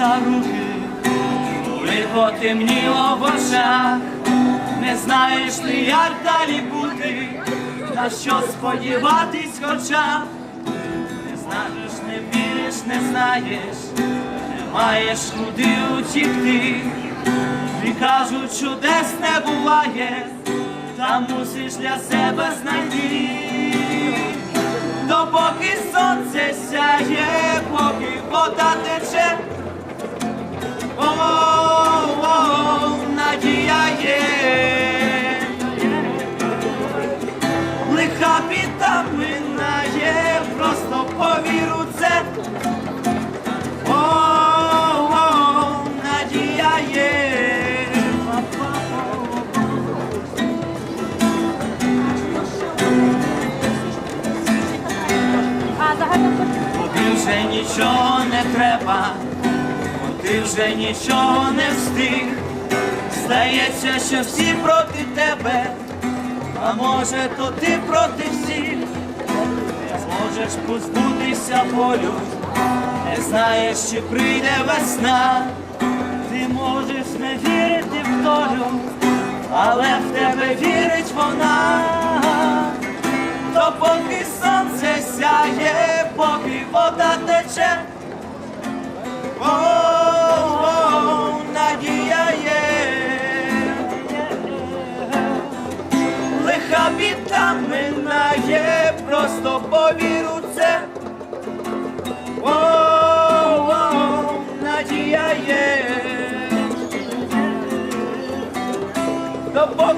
трусяться руки, лихо темніло в очах, не знаєш ти, як далі бути, на що сподіватись хоча, не знаєш, не віриш, не знаєш, не маєш куди утікти, і кажуть, чудес не буває, та мусиш для себе знайти. Допоки сонце сяє, поки вода тече, вже нічого не треба, бо ти вже нічого не встиг. Здається, що всі проти тебе, а може, то ти проти всіх. Не зможеш позбутися болю, не знаєш, чи прийде весна. Ти можеш не вірити в долю, але в тебе вірить вона. вода тече, о, о, надія є, лиха біда минає, просто повір у це, о, о, надія є, до Бога.